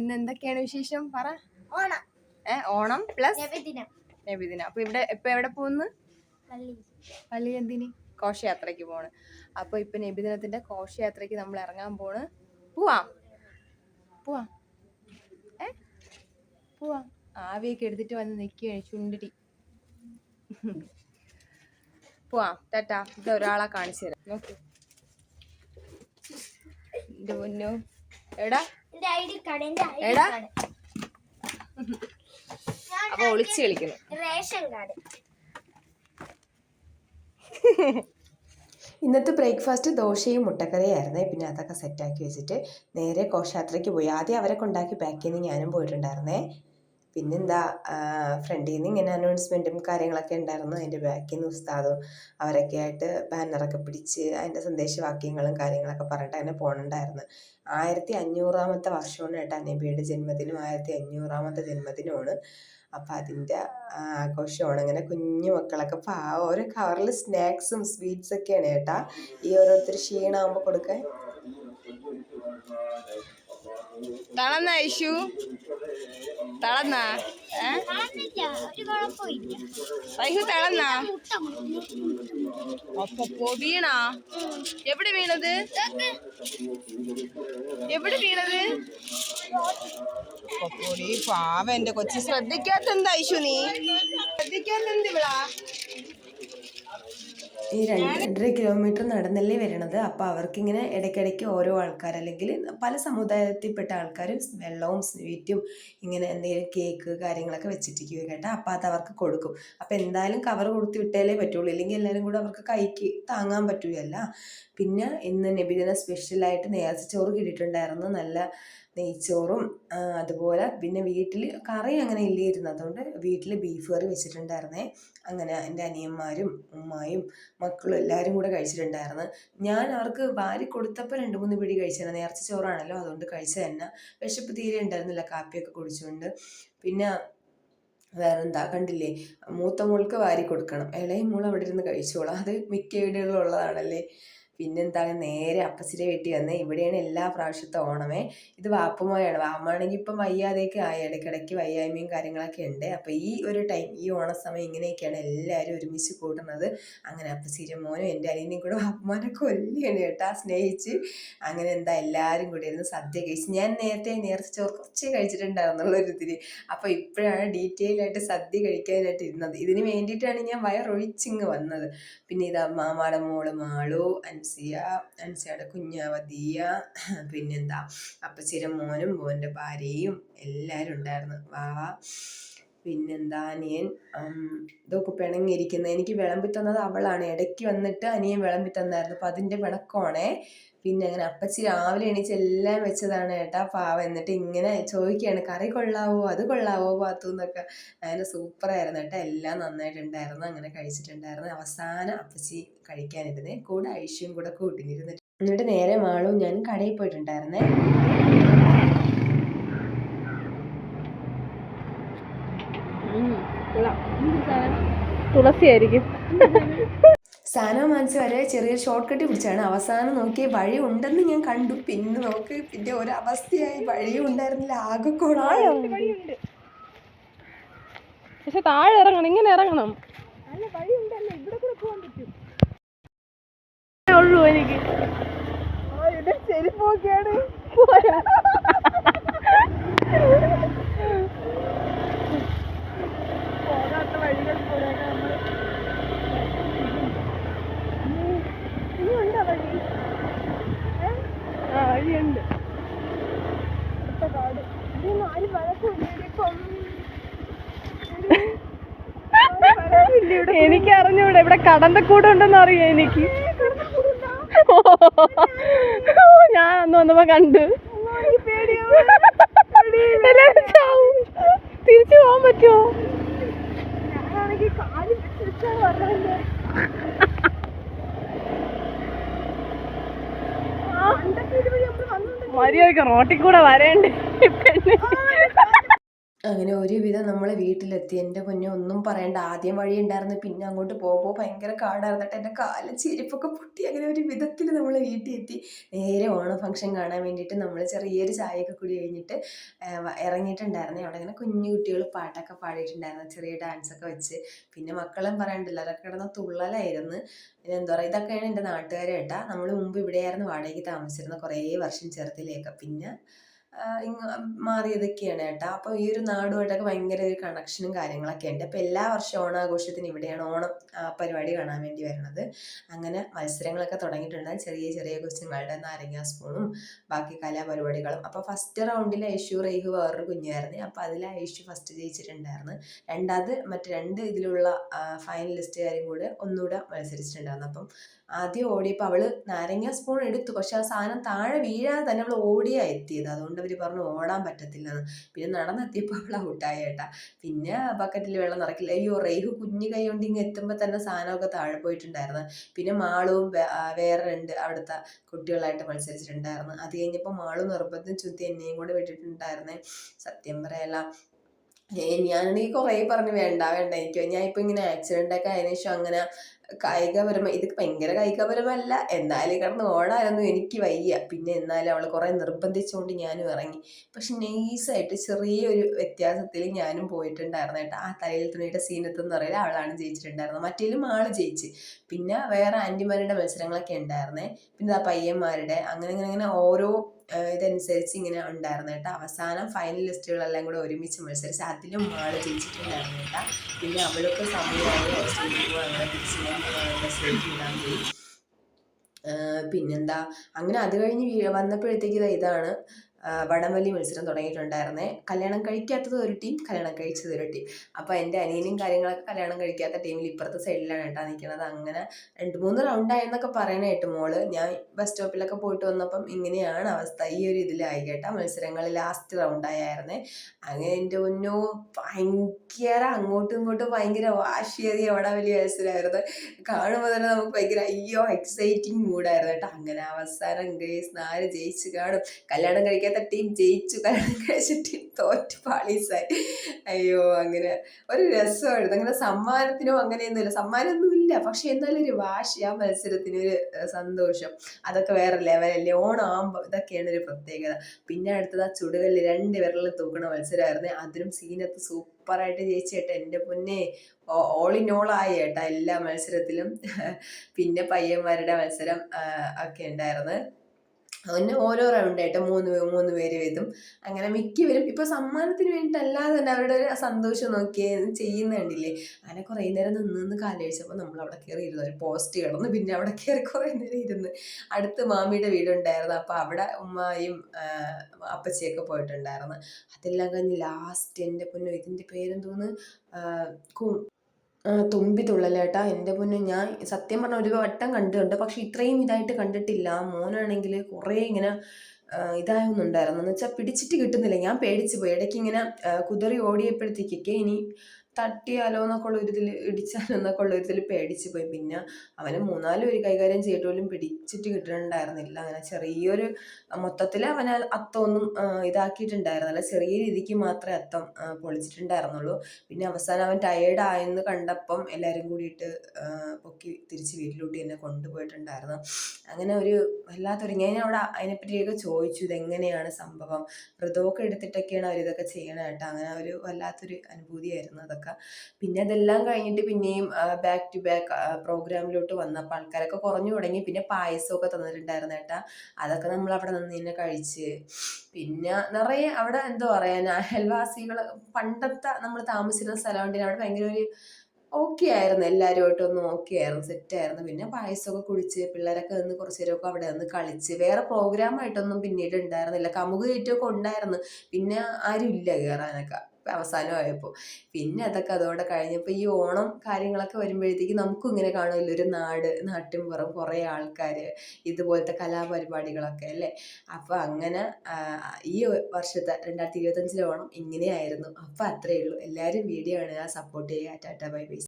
ഇന്ന് എന്തൊക്കെയാണ് വിശേഷം? പറ. ഓണം. ഏ ഓണം പ്ലസ് നബിദിനം അപ്പൊ ഇവിടെ ഇപ്പൊ എവിടെ പോകുന്നു പള്ളി. പള്ളി എന്തിന്? ഘോഷയാത്രയ്ക്ക് പോണ് അപ്പൊ ഇപ്പൊ നബിദിനത്തിന്റെ ഘോഷയാത്രയ്ക്ക് നമ്മൾ ഇറങ്ങാൻ പോണ് പോവാം. പോവാം. ഏ? പോവാം. ആവിയൊക്കെ എടുത്തിട്ട് വന്ന് നിൽക്കുകയാണ് ചുണ്ടിടി. പോവാം. ടാറ്റാ. ഇത് ഒരാളെ കാണിച്ചു തരാം. നോക്കൂ. എന്റെ പൊന്നു. എടാ. എടാ. അപ്പൊ ഒളിച്ച് കളിക്കുന്നു. Ration card. ഇന്നത്തെ ബ്രേക്ക്ഫാസ്റ്റ് ദോശയും മുട്ടക്കറിയായിരുന്നേ. പിന്നെ അതൊക്കെ സെറ്റാക്കി വെച്ചിട്ട് നേരെ ഘോഷയാത്രയ്ക്ക് പോയി. ആദ്യം അവരെ കൊണ്ടാക്കി പാക്ക് ചെയ്ത് ഞാനും പോയിട്ടുണ്ടായിരുന്നേ. പിന്നെന്താ ഫ്രണ്ടിൽ നിന്ന് ഇങ്ങനെ അനൗൺസ്മെന്റും കാര്യങ്ങളൊക്കെ ഉണ്ടായിരുന്നു. അതിന്റെ ബാക്കിൽ നിന്ന് ഉസ്താദും അവരൊക്കെ ആയിട്ട് ബാനറൊക്കെ പിടിച്ച് അതിന്റെ സന്ദേശവാക്യങ്ങളും കാര്യങ്ങളൊക്കെ പറഞ്ഞിട്ട് അങ്ങനെ പോകണുണ്ടായിരുന്നു ആയിരത്തി അഞ്ഞൂറാമത്തെ വർഷമാണ് കേട്ടോ നബിയുടെ ജന്മദിനം. ആയിരത്തി അഞ്ഞൂറാമത്തെ ജന്മദിനമാണ്. അപ്പം അതിന്റെ ആഘോഷമാണ്. അങ്ങനെ കുഞ്ഞു മക്കളൊക്കെ പാവം. ഓരോ കവറിൽ സ്നാക്സും സ്വീറ്റ്സ് ഒക്കെയാണ് കേട്ടാ. ഈ ഓരോരുത്തർ ക്ഷീണമാകുമ്പോൾ കൊടുക്കാൻ. തളന്ന ഐഷു തളന്ന അപ്പൊ വീണാ എവിടെ വീണത്? എവിടെ വീണത്? പാവ എന്റെ കൊച്ചു. ശ്രദ്ധിക്കാത്തെന്താ ഐശു നീ? ശ്രദ്ധിക്കാത്തെന്ത് ഇവിടാ ഈ രണ്ട് രണ്ടര കിലോമീറ്റർ നടന്നല്ലേ വരണത്. അപ്പോൾ അവർക്കിങ്ങനെ ഇടയ്ക്കിടയ്ക്ക് ഓരോ ആൾക്കാർ അല്ലെങ്കിൽ പല സമുദായത്തിൽപ്പെട്ട ആൾക്കാർ വെള്ളവും സ്വീറ്റും ഇങ്ങനെ എന്തെങ്കിലും കേക്ക് കാര്യങ്ങളൊക്കെ വെച്ചിട്ടിരിക്കുക കേട്ടോ. അപ്പോൾ അത് അവർക്ക് കൊടുക്കും. അപ്പോൾ എന്തായാലും കവർ കൊടുത്ത് വിട്ടാലേ പറ്റുള്ളൂ. ഇല്ലെങ്കിൽ എല്ലാവരും കൂടെ അവർക്ക് കൈക്ക് താങ്ങാൻ പറ്റുകയല്ല. പിന്നെ ഇന്ന് നബിദിന സ്പെഷ്യലായിട്ട് നേർച്ചച്ചോറ് കിട്ടിയിട്ടുണ്ടായിരുന്നു. നല്ല നെയ്ച്ചോറും അതുപോലെ പിന്നെ വീട്ടിൽ കറി അങ്ങനെ ഇല്ലായിരുന്നു. അതുകൊണ്ട് വീട്ടിൽ ബീഫ് കറി വെച്ചിട്ടുണ്ടായിരുന്നേ. അങ്ങനെ എന്റെ അനിയന്മാരും ഉമ്മായും മക്കളും എല്ലാവരും കൂടെ കഴിച്ചിട്ടുണ്ടായിരുന്നു. ഞാൻ അവർക്ക് വാരി കൊടുത്തപ്പോൾ രണ്ട് മൂന്ന് പിടി കഴിച്ചത് നേർച്ച ചോറാണല്ലോ അതുകൊണ്ട് കഴിച്ച തന്നെ. വിശപ്പ് തീരെ ഉണ്ടായിരുന്നില്ല. കാപ്പിയൊക്കെ കുടിച്ചുകൊണ്ട്. പിന്നെ വേറെന്താ കണ്ടില്ലേ? മൂത്ത മോൾക്ക് വാരി കൊടുക്കണം. ഇളയ മോൾ അവിടെ ഇരുന്ന് കഴിച്ചോളാം. അത് മിക്ക വീടുകളിലും ഉള്ളതാണല്ലേ പിന്നെന്താ നേരെ അപ്പച്ചിന്റെ വീട്ടിൽ വന്നേ ഇവിടെയാണ് എല്ലാ പ്രാവശ്യത്തെ ഓണമേ. ഇത് വാപ്പുമായാണ് വാപ്പമാണെങ്കിൽ ഇപ്പം വയ്യാതെയൊക്കെ ആയി. ഇടയ്ക്കിടയ്ക്ക് വയ്യായ്മയും കാര്യങ്ങളൊക്കെ ഉണ്ട്. അപ്പോൾ ഈ ഒരു ടൈം ഈ ഓണസമയം ഇങ്ങനെയൊക്കെയാണ് എല്ലാവരും ഒരുമിച്ച് കൂട്ടുന്നത്. അങ്ങനെ അപ്പച്ചിരി മോനും എന്റെ അനിയനെയും കൂടെ വാപ്പമാനെ കൊല്ലിയാണ് കേട്ടാ സ്നേഹിച്ച്. അങ്ങനെ എന്താ എല്ലാവരും കൂടി ഇരുന്ന് സദ്യ കഴിച്ച്. ഞാൻ നേരത്തെ നേർച്ച കുറച്ചേ കഴിച്ചിട്ടുണ്ടായിരുന്നുള്ള ഒരു ഇതിൽ അപ്പോൾ ഇപ്പോഴാണ് ഡീറ്റെയിൽ ആയിട്ട് സദ്യ കഴിക്കാനായിട്ട് ഇരുന്നത്. ഇതിന് വേണ്ടിയിട്ടാണ് ഞാൻ വയറൊഴിച്ചിങ്ങ് വന്നത്. പിന്നെ ഇതാ മാമാടെ മോൾ മാളു അൻസിയ അൻസിയുടെ കുഞ്ഞാവതിയ. പിന്നെന്താ? അപ്പച്ചിയുടെ മോനും മോന്റെ ഭാര്യയും എല്ലാവരും ഉണ്ടായിരുന്നു. വാവ പിന്നെന്താ അനിയൻ ഇതൊക്കെ പിണങ്ങിയിരിക്കുന്നത് എനിക്ക് വിളമ്പി തന്നത് അവളാണ്. ഇടയ്ക്ക് വന്നിട്ട് അനിയൻ വിളമ്പി തന്നായിരുന്നു. അപ്പം അതിന്റെ പിണക്കമാണേ. പിന്നെ അങ്ങനെ അപ്പച്ചി രാവിലെ എണീച്ച് എല്ലാം വെച്ചതാണ് ഏട്ടാ പാവ. എന്നിട്ട് ഇങ്ങനെ ചോദിക്കുകയാണ് കറി കൊള്ളാവോ? അത് കൊള്ളാവോ? പാത്തു എന്നൊക്കെ. അങ്ങനെ സൂപ്പറായിരുന്നു ഏട്ടാ. എല്ലാം നന്നായിട്ടുണ്ടായിരുന്നു. അങ്ങനെ കഴിച്ചിട്ടുണ്ടായിരുന്നു. അവസാനം അപ്പച്ചി കഴിക്കാനിരുന്നേ. കൂടെ ഐശ്വര്യം കൂടെ കൂട്ടിനിരുന്നിട്ട് എന്നിട്ട് നേരെ മാളും ഞാൻ കടയിൽ പോയിട്ടുണ്ടായിരുന്നേ. തുളസി ആയിരിക്കും സാധനം വാങ്ങിച്ച് വരെ ചെറിയ ഷോർട്ട് കട്ട് പിടിച്ചാണ്. അവസാനം നോക്കിയ വഴി ഉണ്ടെന്ന് ഞാൻ കണ്ടു. പിന്നെ നോക്ക് പിന്നെ ഒരവസ്ഥയായി. വഴിയും ഉണ്ടായിരുന്നില്ല. ആകെ കൊളായ. പക്ഷെ താഴെ ഇറങ്ങണം. ഇങ്ങനെ ഇറങ്ങണം. ഉള്ളൂ എനിക്ക്. ചെരുപ്പൊക്കെയാണ് പോകാത്ത വഴികൾ കൂടെ നമ്മൾ ഇനിയുണ്ടോ വഴി ആ വഴിയുണ്ട് അടുത്ത കാട് ഇതൊന്നും ആരും എനിക്ക്? അറിഞ്ഞൂടെ ഇവിടെ കടന്തക്കൂട് ഉണ്ടെന്ന് അറിയാം എനിക്ക് ഞാൻ അന്ന് വന്നപ്പോ കണ്ടു. റോട്ടിൽ കൂടെ വരേണ്ടേ പെണ്ണ് അങ്ങനെ ഒരുവിധം നമ്മൾ വീട്ടിലെത്തി. എന്റെ പൊന്നെ ഒന്നും പറയണ്ട. ആദ്യം വഴി ഉണ്ടായിരുന്നു. പിന്നെ അങ്ങോട്ട് പോകുമ്പോൾ ഭയങ്കര കാടായിരുന്നു. എന്റെ കാല ചെരുപ്പൊക്കെ പൊട്ടി. അങ്ങനെ ഒരു വിധത്തിൽ നമ്മൾ വീട്ടിൽ എത്തി നേരെ ഓണം ഫംഗ്ഷൻ കാണാൻ വേണ്ടിയിട്ട് നമ്മൾ ചെറിയൊരു ചായയൊക്കെ കുടി കഴിഞ്ഞിട്ട് ഇറങ്ങിയിട്ടുണ്ടായിരുന്നു. അവിടെ ഇങ്ങനെ കുഞ്ഞു കുട്ടികൾ പാട്ടൊക്കെ പാടിയിട്ടുണ്ടായിരുന്നു. ചെറിയ ഡാൻസൊക്കെ വെച്ച്. പിന്നെ മക്കളും പറയണ്ടല്ലോ. അതൊക്കെ കിടന്ന തുള്ളലായിരുന്നു. എന്താ പറയുക ഇതൊക്കെയാണ് എന്റെ നാട്ടുകാരെ കേട്ടാ. നമ്മൾ മുമ്പ് ഇവിടെയായിരുന്നു വാടകയ്ക്ക് താമസിച്ചിരുന്നത്. കുറേ വർഷം ചെറുതിലേക്ക് പിന്നെ ഇങ്ങ് മാറിയതൊക്കെയാണ് കേട്ടോ. അപ്പോൾ ഈ ഒരു നാടുമായിട്ടൊക്കെ ഭയങ്കര ഒരു കണക്ഷനും കാര്യങ്ങളൊക്കെ ഉണ്ട്. അപ്പോൾ എല്ലാ വർഷവും ഓണാഘോഷത്തിന് ഇവിടെയാണ് ഓണം പരിപാടി കാണാൻ വേണ്ടി വരുന്നത്. അങ്ങനെ മത്സരങ്ങളൊക്കെ തുടങ്ങിയിട്ടുണ്ട്. ചെറിയ ചെറിയ കൊച്ചുങ്ങളുടെ നാരങ്ങ സ്പൂണും ബാക്കി കലാപരിപാടികളും. അപ്പോൾ ഫസ്റ്റ് റൗണ്ടിൽ ഐഷു റേഹു വേറൊരു കുഞ്ഞായിരുന്നു. അപ്പോൾ അതിൽ ഐഷു ഫസ്റ്റ് ജയിച്ചിട്ടുണ്ടായിരുന്നു. രണ്ടാമത് മറ്റ് രണ്ട് ഇതിലുള്ള ഫൈനലിസ്റ്റുകാരും കൂടെ ഒന്നുകൂടെ മത്സരിച്ചിട്ടുണ്ടായിരുന്നു. അപ്പം ആദ്യം ഓടിയപ്പോൾ അവൾ നാരങ്ങ സ്പൂൺ എടുത്തു. പക്ഷെ ആ സാധനം താഴെ വീഴാതെ തന്നെ അവൾ ഓടിയാ എത്തിയത്. അതുകൊണ്ട് അവർ പറഞ്ഞു ഓടാൻ പറ്റത്തില്ലെന്ന് പിന്നെ നടന്നെത്തിയപ്പോൾ അവൾ ഔട്ടായി പിന്നെ ബക്കറ്റിൽ വെള്ളം നിറക്കില്ല അയ്യോ റേഹു കുഞ്ഞു കൈ കൊണ്ട് ഇങ്ങ് എത്തുമ്പോൾ തന്നെ സാധനമൊക്കെ താഴെ പോയിട്ടുണ്ടായിരുന്നു. പിന്നെ മാളും വേറെ രണ്ട് അവിടുത്തെ കുട്ടികളായിട്ട് മത്സരിച്ചിട്ടുണ്ടായിരുന്നു. അത് കഴിഞ്ഞപ്പോൾ മാളും നിർബന്ധം ചുറ്റി എന്നെയും കൂടെ വിട്ടിട്ടുണ്ടായിരുന്നേ. സത്യം പറയല ഏ, ഞാനാണെങ്കിൽ കുറേ പറഞ്ഞു വേണ്ട വേണ്ട എനിക്ക് ഞാൻ ഇപ്പൊ ഇങ്ങനെ ആക്സിഡന്റ് ഒക്കെ ആയതിനു ശേഷം അങ്ങനെ കായികപരമായി ഇത് ഭയങ്കര കായികപരമല്ല. എന്നാലും കിടന്ന് ഓടാനൊന്നും എനിക്ക് വയ്യ. പിന്നെ എന്നാലും അവൾ കുറേ നിർബന്ധിച്ചുകൊണ്ട് ഞാനും ഇറങ്ങി പക്ഷെ നൈസായിട്ട് ചെറിയൊരു വ്യത്യാസത്തിൽ ഞാനും പോയിട്ടുണ്ടായിരുന്നു കേട്ടോ. ആ തലയിൽ തുണിയുടെ സീനത്തെന്ന് പറയുന്നത് അവളാണ് ജയിച്ചിട്ടുണ്ടായിരുന്നത്. മറ്റേലും ആൾ ജയിച്ച്. പിന്നെ വേറെ ആന്റിമാരുടെ മത്സരങ്ങളൊക്കെ ഉണ്ടായിരുന്നേ. പിന്നെ ആ പയ്യന്മാരുടെ അങ്ങനെ അങ്ങനെ അങ്ങനെ ഓരോ ഇതനുസരിച്ച് ഇങ്ങനെ ഉണ്ടായിരുന്നു കേട്ടോ. അവസാനം ഫൈനൽ ലിസ്റ്റുകളെല്ലാം കൂടെ ഒരുമിച്ച് മത്സരിച്ച് അതിലും ആൾ ജയിച്ചിട്ടുണ്ടായിരുന്നു കേട്ടോ. പിന്നെ അവളൊക്കെ സമയമായി പിന്നെന്താ? അങ്ങനെ അത് കഴിഞ്ഞ് വന്നപ്പോഴത്തേക്ക് ഇതാണ്. വടംവലി മത്സരം തുടങ്ങിയിട്ടുണ്ടായിരുന്നേ. കല്യാണം കഴിക്കാത്തത് ഒരു ടീം കല്യാണം കഴിച്ചത് ഒരു ടീം അപ്പോൾ എന്റെ അനിയനും കാര്യങ്ങളൊക്കെ കല്യാണം കഴിക്കാത്ത ടീമിൽ ഇപ്പുറത്തെ സൈഡിലാണ് കേട്ടോ നിൽക്കുന്നത് അങ്ങനെ രണ്ട് മൂന്ന് റൗണ്ടായെന്നൊക്കെ പറയണ കേട്ടു മോൾ. ഞാൻ ബസ് സ്റ്റോപ്പിലൊക്കെ പോയിട്ട് വന്നപ്പം ഇങ്ങനെയാണ് അവസ്ഥ. ഈ ഒരു ഇതിലായി കേട്ടോ മത്സരങ്ങൾ ലാസ്റ്റ് റൗണ്ടായിരുന്നേ അങ്ങനെ എന്റെ ഒന്നോ ഭയങ്കര അങ്ങോട്ടും ഇങ്ങോട്ടും ഭയങ്കര വാശിയേറിയ വടംവലി മത്സരമായിരുന്നു. കാണുമ്പോൾ തന്നെ നമുക്ക് ഭയങ്കര അയ്യോ എക്സൈറ്റിംഗ് മൂഡായിരുന്നു കേട്ടോ. അങ്ങനെ അവസാനം ഗ്രേസ് നാല് ജയിച്ച് കാണും. കല്യാണം കഴിക്കാത്ത ടീം ജയിച്ചു കല്യാണം കഴിച്ച ടീം തോറ്റ് പാളീസായി. അയ്യോ അങ്ങനെ ഒരു രസമായിരുന്നു. അങ്ങനെ സമ്മാനത്തിനോ അങ്ങനെയൊന്നുമില്ല. സമ്മാനമൊന്നുമില്ല. പക്ഷെ എന്നാലും ഒരു വാശി ആ മത്സരത്തിന് ഒരു സന്തോഷം. അതൊക്കെ വേറെ ലെവലല്ലേ ഓണം ആകുമ്പോൾ ഇതൊക്കെയാണ് ഒരു പ്രത്യേകത. പിന്നെ അടുത്തത് ആ ചുടുകല്ല് രണ്ട് വിരലിൽ തൂക്കണ മത്സരമായിരുന്നു. അതിനും സീനത്ത് സൂപ്പറായിട്ട് ജയിച്ചേട്ടാ എന്റെ പൊന്നെ. ഓൾ ഇൻ ഓൾ ആയി ഏട്ടാ എല്ലാ മത്സരത്തിലും. പിന്നെ പയ്യന്മാരുടെ മത്സരം ഒക്കെ ഉണ്ടായിരുന്നു. അങ്ങനെ ഓരോ റൗണ്ടായിട്ട് മൂന്ന് മൂന്ന് പേര് വീതം അങ്ങനെ മിക്കവരും ഇപ്പോൾ സമ്മാനത്തിന് വേണ്ടിയിട്ടല്ലാതെ തന്നെ അവരുടെ ഒരു സന്തോഷം നോക്കി ചെയ്യുന്ന കണ്ടില്ലേ? അങ്ങനെ കുറേ നേരം നിന്ന് നിന്ന് കാലഴിച്ചപ്പോൾ നമ്മൾ അവിടെ കയറി ഇരുന്നു. ഒരു പോസ്റ്റ് കിടന്ന്. പിന്നെ അവിടെ കയറി കുറേ നേരം ഇരുന്ന് അടുത്ത് മാമിയുടെ വീടുണ്ടായിരുന്നു. അപ്പോൾ അവിടെ ഉമ്മായും അപ്പച്ചിയൊക്കെ പോയിട്ടുണ്ടായിരുന്നു. അതെല്ലാം കഴിഞ്ഞ് ലാസ്റ്റ് എന്റെ പൊന്നു ഇതിന്റെ പേരെന്തോന്ന്? തുമ്പി തുള്ളലേട്ടാ. എന്റെ പൊന്നു ഞാൻ സത്യം പറഞ്ഞാൽ ഒരു വട്ടം കണ്ടിട്ടുണ്ട്. പക്ഷെ ഇത്രയും ഇതായിട്ട് കണ്ടിട്ടില്ല. മോനാണെങ്കിൽ കുറേ ഇങ്ങനെ ഇതായൊന്നുണ്ടായിരുന്നു. എന്ന് വെച്ചാൽ പിടിച്ചിട്ട് കിട്ടുന്നില്ല. ഞാൻ പേടിച്ച് പോയി. ഇടയ്ക്ക് ഇങ്ങനെ കുതറി ഓടിയപ്പോഴത്തേക്കൊക്കെ ഇനി തട്ടിയാലോ എന്നൊക്കെ ഉള്ള ഒരു ഇതിൽ ഇടിച്ചാലോ എന്നൊക്കെ ഉള്ള ഒരു ഇതിൽ പേടിച്ച് പോയി. പിന്നെ അവന് മൂന്നാൽ ഒരു കൈകാര്യം ചെയ്തിട്ട് പോലും പിടിച്ചിട്ട് കിട്ടുന്നുണ്ടായിരുന്നില്ല അങ്ങനെ ചെറിയൊരു മൊത്തത്തിൽ അവന് അത്തമൊന്നും ഇതാക്കിയിട്ടുണ്ടായിരുന്നില്ല. ചെറിയ രീതിക്ക് മാത്രമേ അത്തം പൊളിച്ചിട്ടുണ്ടായിരുന്നുള്ളൂ. പിന്നെ അവസാനം അവൻ ടയേർഡ് ആയെന്ന് കണ്ടപ്പം എല്ലാവരും കൂടിയിട്ട് പൊക്കി തിരിച്ച് വീട്ടിലോട്ട് എന്നെ കൊണ്ടുപോയിട്ടുണ്ടായിരുന്നു. അങ്ങനെ ഒരു വല്ലാത്തൊരു ഞാൻ അവിടെ അതിനെപ്പറ്റിയൊക്കെ ചോദിച്ചു ഇതെങ്ങനെയാണ് സംഭവം? വ്രതമൊക്കെ എടുത്തിട്ടൊക്കെയാണ് അവരിതൊക്കെ ചെയ്യണത് കേട്ടോ. അങ്ങനെ ഒരു വല്ലാത്തൊരു അനുഭൂതിയായിരുന്നു അതൊക്കെ. പിന്നെ അതെല്ലാം കഴിഞ്ഞിട്ട് പിന്നെയും ബാക്ക് ടു ബാക്ക് പ്രോഗ്രാമിലോട്ട് വന്നപ്പോൾ ആൾക്കാരൊക്കെ കുറഞ്ഞു തുടങ്ങി. പിന്നെ പായസമൊക്കെ തന്നിട്ടുണ്ടായിരുന്നു ഏട്ടാ. അതൊക്കെ നമ്മൾ അവിടെ നിന്ന് തന്നെ കഴിച്ച്. പിന്നെ നിറയെ അവിടെ എന്തോ പറയാൻ? അയൽവാസികൾ പണ്ടത്തെ നമ്മൾ താമസിച്ചിരുന്ന സ്ഥലമുണ്ട് അവിടെ ഭയങ്കര ഒരു ഓക്കെ ആയിരുന്നു. എല്ലാവരുമായിട്ടും ഒന്ന് ഓക്കെ ആയിരുന്നു. സെറ്റ് ആയിരുന്നു. പിന്നെ പായസമൊക്കെ കുടിച്ച് പിള്ളേരൊക്കെ നിന്ന് കുറച്ച് നേരമൊക്കെ അവിടെ നിന്ന് കളിച്ച്. വേറെ പ്രോഗ്രാം ആയിട്ടൊന്നും പിന്നീട് ഉണ്ടായിരുന്നില്ല. കമുക് കയറ്റമൊക്കെ ഉണ്ടായിരുന്നു. പിന്നെ ആരും ഇല്ല കയറാനൊക്കെ അവസാനമായപ്പോൾ പിന്നെ അതൊക്കെ അതോടെ കഴിഞ്ഞപ്പോൾ ഈ ഓണം കാര്യങ്ങളൊക്കെ വരുമ്പോഴത്തേക്ക് നമുക്കും ഇങ്ങനെ കാണുമല്ലോ ഒരു നാട് നാട്ടിൻ പുറം കുറേ ആൾക്കാർ ഇതുപോലത്തെ കലാപരിപാടികളൊക്കെ അല്ലേ? അപ്പോൾ അങ്ങനെ ഈ വർഷത്തെ രണ്ടായിരത്തി ഇരുപത്തഞ്ചിലെ ഓണം ഇങ്ങനെയായിരുന്നു. അപ്പോൾ അത്രയേ ഉള്ളൂ എല്ലാവരും വീഡിയോ കാണുക സപ്പോർട്ട് ചെയ്യുക. Tata bye bye.